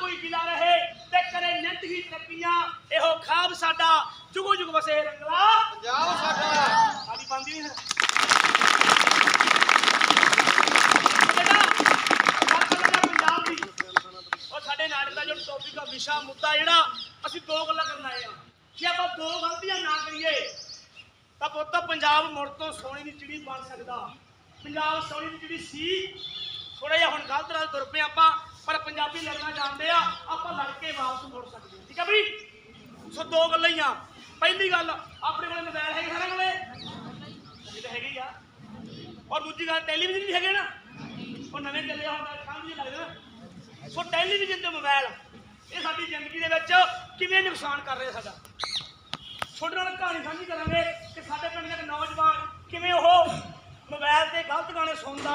ਕੋਈ ਗਿਲਾ ਰਹੇ ਤੇ ਕਰੇ ਨਿਤ ਹੀ ਤਰੱਕੀਆਂ ਇਹੋ ਖਾਬ ਸਾਡਾ ਜੁਗੋ ਜੁਗ ਵਸੇ ਰੰਗਲਾ। ਪੰਜਾਬ ਸਾਡਾ। ਸਾਡੀ ਬੰਦੀ ਨਹੀਂ ਹੈ। ਬੇਟਾ ਗੱਲ ਕਰਾਂਗੇ ਪੰਜਾਬ ਦੀ ਔਰ ਸਾਡੇ ਨਾਟਕ ਦਾ ਜੋ ਟੌਪਿਕ ਆ ਵਿਸ਼ਾ ਮੁੱਦਾ ਜਿਹੜਾ ਅਸੀਂ ਦੋ ਗੱਲਾਂ ਕਰਨ ਆਏ ਆ। ਜੇ ਆਪਾਂ ਦੋ ਗਲਤੀਆਂ ਨਾ ਕਰੀਏ ਤਾਂ ਪੁੱਤ ਪੰਜਾਬ ਮੁੜ ਤੋਂ ਸੋਨੇ ਦੀ ਚਿੜੀ ਬਣ ਸਕਦਾ। ਪੰਜਾਬ ਸੋਨੇ ਦੀ ਚਿੜੀ ਸੀ ਥੋੜਾ ਜਿਹਾ ਹੁਣ ਗਲਤ ਰਾਹ ਤੁਰ ਪਏ ਆਪਾਂ। ਪਰ ਪੰਜਾਬੀ ਲੜਨਾ ਜਾਣਦੇ ਆ, ਆਪਾਂ ਲੜ ਕੇ ਵਾਪਸ ਮੁੜ ਸਕਦੇ ਹਾਂ। ਠੀਕ ਆ ਬਈ? ਸੋ ਦੋ ਗੱਲਾਂ ਹੀ ਆ। ਪਹਿਲੀ ਗੱਲ, ਆਪਣੇ ਕੋਲ ਮੋਬਾਈਲ ਹੈਗੇ ਸਾਰਿਆਂ ਕੋਲੇ? ਇਹ ਤਾਂ ਹੈਗੇ ਹੀ ਆ। ਔਰ ਦੂਜੀ ਗੱਲ ਟੈਲੀਵਿਜ਼ਨ ਵੀ ਹੈਗੇ ਨਾ? ਉਹ ਨਵੇਂ ਚੱਲੇ ਹੁਣ ਤਾਂ ਸਮਝ ਨਹੀਂ ਲੱਗਦਾ ਨਾ। ਸੋ ਟੈਲੀਵਿਜ਼ਨ ਤੇ ਮੋਬਾਈਲ ਇਹ ਸਾਡੀ ਜ਼ਿੰਦਗੀ ਦੇ ਵਿੱਚ ਕਿਵੇਂ ਨੁਕਸਾਨ ਕਰ ਰਿਹਾ ਸਾਡਾ? ਤੁਹਾਡੇ ਨਾਲ ਕਹਾਣੀ ਸਾਂਝੀ ਕਰਾਂਗੇ ਕਿ ਸਾਡੇ ਪਿੰਡ ਦੇ ਨੌਜਵਾਨ ਕਿਵੇਂ ਉਹ ਮੋਬਾਈਲ ਤੇ ਗਲਤ ਗਾਣੇ ਸੁਣਦਾ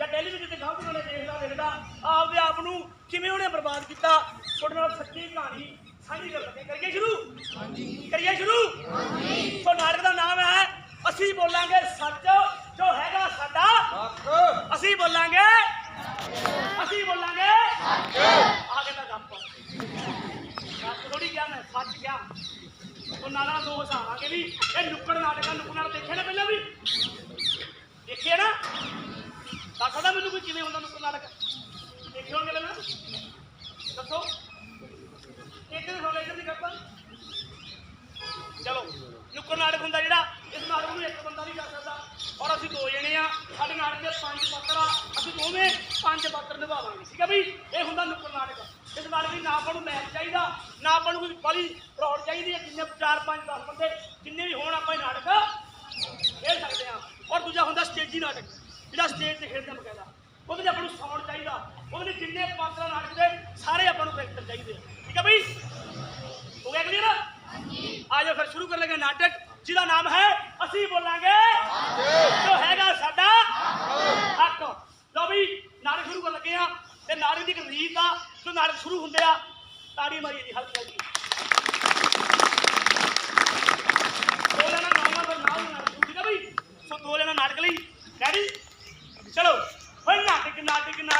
ਜਾਂ ਟੈਲੀਵਿਜ਼ਨ ਤੇ ਗਲਤ ਗਾਣੇ ਦੇਖਦਾ ਦੇਖਦਾ ਆਪਦੇ ਆਪ ਨੂੰ ਕਿਵੇਂ ਉਹਨੇ ਬਰਬਾਦ ਕੀਤਾ? ਤੁਹਾਡੇ ਨਾਲ ਸੱਚੀ ਕਹਾਣੀ ਸਾਂਝੀ ਕਰ ਲੱਗੇ। ਕਰੀਏ ਸ਼ੁਰੂ? ਹਾਂਜੀ। ਕਰੀਏ ਸ਼ੁਰੂ? ਹਾਂਜੀ। ਸੋ ਨਾਟਕ ਦਾ ਨਾਮ ਹੈ ਅਸੀਂ ਬੋਲਾਂਗੇ ਸੱਚ ਜੋ ਹੈਗਾ ਸਾਡਾ। ਹੱਕ ਅਸੀਂ ਬੋਲਾਂਗੇ ਅਸੀਂ ਬੋਲਾਂਗੇ ਸੱਚ। ਆਗੇ ਤਾਂ ਗੱਪ ਸੱਚ ਥੋੜੀ ਕਿਹਾ ਮੈਂ ਸੱਚ ਕਿਹਾ ਉਹ ਨਾਲਾ ਦੋ ਹਸਾਵਾਂਗੇ ਵੀ ਇਹ ਨੁੱਕੜ ਨਾਟਕਾਂ ਨੁੱਕੜ ਨਾਲ ਦੇਖਿਆ ਨਾ ਪਹਿਲਾਂ ਵੀ? ਦੇਖਿਆ ਨਾ ਦੱਸ ਸਕਦਾ ਮੈਨੂੰ ਕੋਈ ਕਿਵੇਂ ਹੁੰਦਾ ਨੁੱਕਰ ਨਾਟਕ? ਦੇਖੇ ਹੋਣਗੇ ਲੈ ਦੱਸੋ। ਇੱਕ ਦਿਨ ਹੋਲੇ ਇੱਧਰ ਦੀ ਕਰਦਾ ਚਲੋ ਨੁੱਕੜ ਨਾਟਕ ਹੁੰਦਾ ਜਿਹੜਾ ਇਸ ਨਾਟਕ ਨੂੰ ਇੱਕ ਬੰਦਾ ਨਹੀਂ ਕਰ ਸਕਦਾ। ਔਰ ਅਸੀਂ ਦੋ ਜਣੇ ਆ, ਸਾਡੇ ਨਾਟਕ ਦੇ ਪੰਜ ਪਾਤਰ ਆ, ਅਸੀਂ ਦੋਵੇਂ ਪੰਜ ਪਾਤਰ ਨਿਭਾਵਾਂਗੇ, ਠੀਕ ਆ ਬਈ? ਇਹ ਹੁੰਦਾ ਨੁੱਕੜ ਨਾਟਕ। ਇਸ ਨਾਟਕ ਦੀ ਨਾ ਆਪਾਂ ਨੂੰ ਮੈਚ ਚਾਹੀਦਾ, ਨਾ ਆਪਾਂ ਨੂੰ ਕੋਈ ਬੜੀ ਰੌੜ ਚਾਹੀਦੀ ਹੈ, ਜਿੰਨੇ ਚਾਰ, ਪੰਜ 10 ਬੰਦੇ ਜਿੰਨੇ ਵੀ ਹੋਣ ਆਪਾਂ ਇਹ ਨਾਟਕ ਖੇਡ ਸਕਦੇ ਆ ਔਰ ਦੂਜਾ ਹੁੰਦਾ ਸਟੇਜੀ ਨਾਟਕ, ਜਿਹੜਾ ਸਟੇਜ ਤੇ ਖੇਡਦੇ ਬਕਾਇਦਾ। ਉਹਦੇ ਲਈ ਆਪਾਂ ਨੂੰ ਸਾਊਂਡ ਚਾਹੀਦਾ। ਉਹਦੇ ਲਈ ਜਿੰਨੇ ਪਾਤਰ ਨਾਟਕ ਦੇ ਸਾਰੇ ਆਪਾਂ ਨੂੰ ਕਰੈਕਟਰ ਚਾਹੀਦੇ ਠੀਕ ਆ ਬਈ? ਹੋ ਗਿਆ ਕਲੀਅਰ ਆ ਜਾਓ ਫਿਰ ਸ਼ੁਰੂ ਕਰ ਲਗੇ ਨਾਟਕ ਜਿਹਦਾ ਨਾਮ ਹੈ ਅਸੀਂ ਬੋਲਾਂਗੇ। ਜੋ ਹੈਗਾ ਸਾਡਾ ਹੱਕ। ਲਓ ਵੀ ਨਾਟਕ ਸ਼ੁਰੂ ਕਰਨ ਲੱਗੇ ਆ ਤੇ ਨਾਟਕ ਦੀ ਰੀਤ ਆ ਜੋ ਨਾਟਕ ਸ਼ੁਰੂ ਹੁੰਦੇ ਆ ਤਾੜੀ ਮਾਰੀ ਜੀ ਹਲਕੀ ਹਲਕੀ ਦੋ ਹੀ ਨਾਟਕ ਸ਼ੁਰੂ ਠੀਕ ਆ ਬਈ? ਸੋ ਦੋ ਜਣਾ ਨਾਟਕ ਲਈ ਰੈਡੀ ਚਲੋ। I'm not a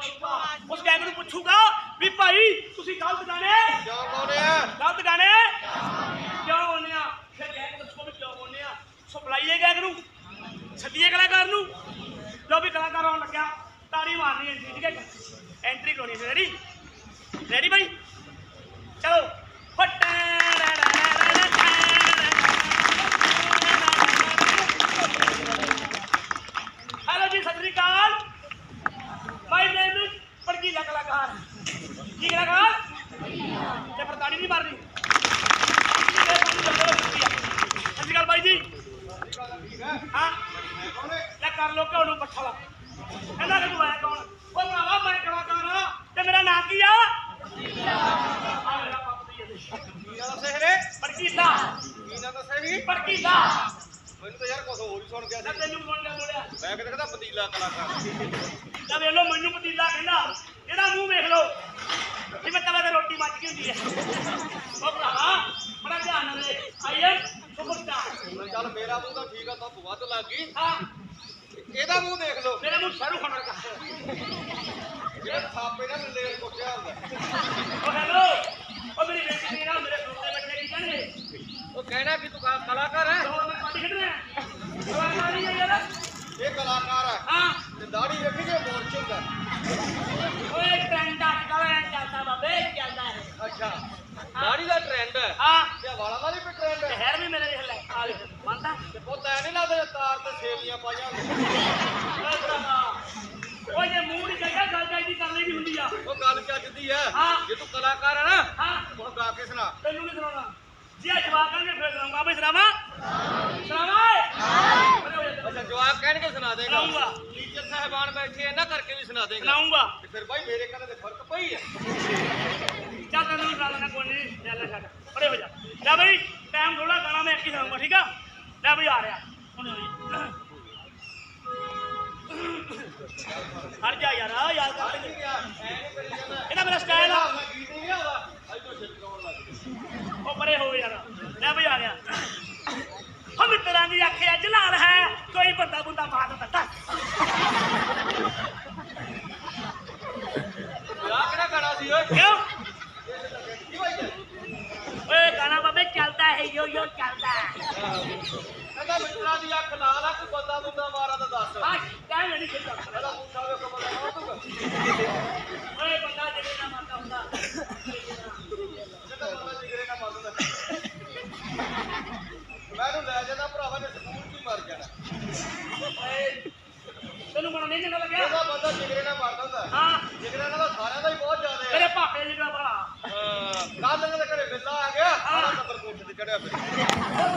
ਉਸ ਗਾਇਕ ਨੂੰ ਪੁੱਛੂਗਾ ਵੀ ਭਾਈ ਤੁਸੀਂ ਗਲਤ ਗਾਣੇ? ਕਿਉਂ ਗਾਉਂਦੇ ਆ? ਗਲਤ ਗਾਣੇ? ਕਿਉਂ ਗਾਉਂਦੇ ਆ? ਫਿਰ ਗਾਇਕ ਦੱਸੋ ਵੀ ਕਿਉਂ ਗਾਉਂਦੇ ਆ। ਸੋ ਬੁਲਾਈਏ ਗਾਇਕ ਨੂੰ। ਸੱਦੀਏ ਕਲਾਕਾਰ ਨੂੰ। ਜੋ ਵੀ ਕਲਾਕਾਰ ਆਉਣ ਲੱਗਿਆ। ਤਾੜੀ ਮਾਰਨੀ ਹੈ ਜੀ ਠੀਕ ਹੈ ਐਂਟਰੀ ਕਰਾਉਣੀ ਹੈ ਰੈਡੀ ਰੈਡੀ ਭਾਈ? ਚਲੋ ਹੈਲੋ ਕੀ ਕਲਾਕਾਰ ਤੇ ਫਿਰ ਤਾੜੀ ਨਹੀਂ ਮਾਰਨੀ। ਸ਼੍ਰੀ ਅਕਾਲ ਬਾਈ ਜੀ। ਹਾਂ। ਲੈ ਕਰ ਲੋ ਕਿ ਉਹਨੂੰ ਪੱਠਾ ਲਾ। ਕਹਿੰਦਾ ਕਿ ਤੂੰ ਆਇਆ ਕੌਣ? ਉਹ ਭਰਾਵਾ ਮੈਂ ਕਲਾਕਾਰ ਆ ਤੇ ਮੇਰਾ ਨਾਂ ਕੀ ਆ? ਮੇਰਾ ਪਾਪ ਦੀ ਇਹਦੇ ਕੀ ਨਾ ਦੱਸੇ ਰੇ ਪੜਕੀਲਾ ਕੀ ਨਾ ਦੱਸੇਗੀ ਪੜਕੀਲਾ ਮੈਨੂੰ ਤਾਂ ਯਾਰ ਕੁਝ ਹੋਰ ਹੀ ਸੁਣ ਗਿਆ ਨਾ ਸੀ ਤੈਨੂੰ ਕੌਣ ਨੇ ਬੋਲਿਆ ਮੈਂ ਕਿਤੇ ਕਹਿੰਦਾ ਪਤੀਲਾ ਕਲਾਕਾਰ। ਤਾਂ ਵੇਖ ਲਓ ਮੈਨੂੰ ਪਤੀਲਾ ਕਹਿੰਦਾ। ਇਹਦਾ ਮੂੰਹ ਵੇਖ ਲਓ ਜਿਵੇਂ ਤਵੇ ਤੇ ਰੋਟੀ ਮੱਚ ਗਈ ਹੁੰਦੀ ਹੈ। ਉਹ ਭਰਾਵਾ ਬੜਾ ਧਿਆਨ ਨਾਲ ਦੇ ਆਈ ਐਮ ਸੁਪਰਸਟਾਰ ਮੈਂ ਚੱਲ ਮੇਰਾ ਮੂੰਹ ਤਾਂ ਠੀਕ ਆ ਤਾਂ ਵੱਧ ਲੱਗ ਗਈ। ਹਾਂ। ਇਹਦਾ ਮੂੰਹ ਦੇਖ ਲਓ। ਮੇਰੇ ਮੂੰਹ ਸ਼ਾਹਰੁਖ ਖਾਨ ਵਰਗਾ। ਜਿਹੜਾ ਥਾਪੇ ਨਾਲ ਲੇਰ ਕੁੱਟਿਆ ਹੁੰਦਾ ਉਹ ਹੈਲੋ ਉਹ ਮੇਰੀ ਬੇਟੀ ਨੇ ਨਾ ਮੇਰੇ ਦੋਸਤੇ ਬੱਚੇ ਕੀ ਕਹਿੰਦੇ ਉਹ ਕਹਿਣਾ ਕਿ ਤੂੰ ਕਲਾ- ਕਲਾਕਾਰ ਹੈ ਹੋਰ ਮੈਂ ਪਾਰਟੀ ਖੇਡ ਰਿਹਾ ਕਲਾਕਾਰੀ ਹੈ ਯਾਰ ਇਹ ਕਲਾਕਾਰ ਹੈ ਹਾਂ ਤੇ ਦਾੜੀ ਵੇਖੀ ਜੇ ਮੋਰਚ ਹੁੰਦਾ ਓਏ ਟ੍ਰੈਂਡ ਅੱਜ ਕੱਲ੍ਹ ਐਂ ਚੱਲਦਾ ਬਾਬੇ ਚੱਲਦਾ ਹੈ ਅੱਛਾ ਟ੍ਰੈਂਡ ਹੈ ਹਾਂ ਤੇ ਆਹ ਵਾਲਾਂ ਦਾ ਵੀ ਟ੍ਰੈਂਡ ਤੇ ਹੈ ਹੈਰ ਵੀ ਮੇਰੇ ਦੇਖ ਲੈ ਆ ਦੇਖ ਮੰਨਦਾ ਤੇ ਪੁੱਤ ਐ ਨਹੀਂ ਲੱਗਦਾ ਤਾਰ ਤੇ ਸੇਵੀਆਂ ਪਾਈਆਂ ਹੁੰਦੀਆਂ। ਓਏ ਭਰਾਵਾ ਓਏ ਜੇ ਮੂੰਹ ਨਹੀਂ ਚੱਲਦਾ ਗੱਲ ਚਾਹੀਦੀ ਕਰ ਲਈ ਵੀ ਹੁੰਦੀ ਆ। ਉਹ ਗੱਲ ਚੱਜਦੀ ਹੈ ਹਾਂ। ਜੇ ਤੂੰ ਕਲਾਕਾਰ ਹੈ ਨਾ ਹਾਂ। ਹੁਣ ਗਾ ਕੇ ਸੁਣਾ। ਤੈਨੂੰ ਨਹੀਂ ਸੁਣਾਉਣਾ? ਜੇ ਅੱਜ ਜਵਾਕਾਂ ਨੇ ਫੇਰ ਸੁਣਾਉਂਗਾ ਬਈ ਸੁਣਾਵਾ? ਸੁਣਾਵਾ ਓਏ? ਅੱਛਾ ਜਵਾਬ ਕਹਿਣਗੇ ਸੁਣਾ ਦੇਗਾ। ਸੁਣਾਊਂਗਾ। ਟੀਚਰ ਸਾਹਿਬਾਨ ਬੈਠੇ ਇਹਨਾਂ ਕਰਕੇ ਵੀ ਸੁਣਾ ਦੇਗਾ। ਸੁਣਾਉਂਗਾ ਤੇ ਫਿਰ ਭਾਈ ਮੇਰੇ ਕੰਨ ਤੇ ਫ਼ਰਕ ਪਈ ਹੈ ਚੱਲ ਤੈਨੂੰ ਵੀ ਕੋਈ ਨਹੀਂ ਚੱਲ ਛੱਡ। ਪਰੇ ਹੋ ਜਾ। ਲੈ ਬਈ ਟਾਈਮ ਥੋੜਾ ਗਾਣਾ ਮੈਂ ਇੱਕ ਹੀ ਸੁਣਾਉਂਗਾ ਠੀਕ ਆ? ਲੈ ਬਈ ਆ ਰਿਹਾ। ਹਟ ਜਾ ਯਾਰ ਆ ਇਹਦਾ ਮੇਰਾ ਸਟਾਈਲ ਆ। ਉਹ ਪਰੇ ਹੋ ਯਾਰ ਲੈ ਬਈ ਆ ਗਿਆ। ਹਮ ਮਿੱਤਰਾਂ ਦੀ ਅੱਖੇ ਅੱਜ ਲਾਲ ਹੈ ਕੋਈ ਬੰਦਾ ਬੰਦਾ ਕਿਹੜਾ ਸੀ ਓਏ? ਕਿਉਂ ਕੀ ਭਾਈ ਹੈ ਓਏ ਗਾਣਾ ਬਾਬੇ ਚੱਲਦਾ ਹੈ ਯੋ ਯੋ ਚੱਲਦਾ ਹੈ ਕਹਿੰਦਾ ਮਿੱਤਰਾਂ ਦੀ ਅੱਖ ਲਾਲ ਆ ਕੋਈ ਬੰਦਾ ਬੰਦਾ ਮਾਰਾ ਤਾਂ ਦੱਸ ਆ ਕਹਿ ਨਹੀਂ ਖੇਡਦਾ ਇਹਦਾ ਮੁੰਡਾ ਵੇਖੋ ਬੰਦਾ ਮਾਰ ਦੂਗਾ ਓਏ ਬੰਦਾ ਜਿਹੜੇ ਨਾ ਮਾਰਦਾ ਹੁੰਦਾ ਕਹਿੰਦਾ ਬੰਦਾ ਜਿਗਰੇ ਨਾਲ ਮਾਰ ਦੂਗਾ ਮੈਂ ਇਹਨੂੰ ਲੈ ਜਾਂਦਾ ਭਰਾਵਾ ਨੇ ਸਕੂਲ 'ਚ ਹੀ ਮਰ ਜਾਣਾ ਓਏ ਲੱਗਿਆ ਇਹਦਾ ਬੰਦਾ ਜਿਗਰੇ ਨਾਲ ਮਾਰਦਾ ਹੁੰਦਾ ਹਾਂ। ਜਿਗਰੇ ਨਾਲ ਤਾਂ ਸਾਰਿਆਂ ਦਾ ਹੀ ਬਹੁਤ ਜ਼ਿਆਦਾ ਤੇਰੇ ਹੈ ਪਾਪੇ ਜਿਹੜਾ ਭਰਾ। ਕੱਲ ਇਹਨਾਂ ਦੇ ਘਰੇ ਬਿੱਲਾ ਆ ਗਿਆ। ਸਾਰਾ ਨੰਬਰ ਕੋਠੇ ਤੇ ਚੜਿਆ ਪਿਆ।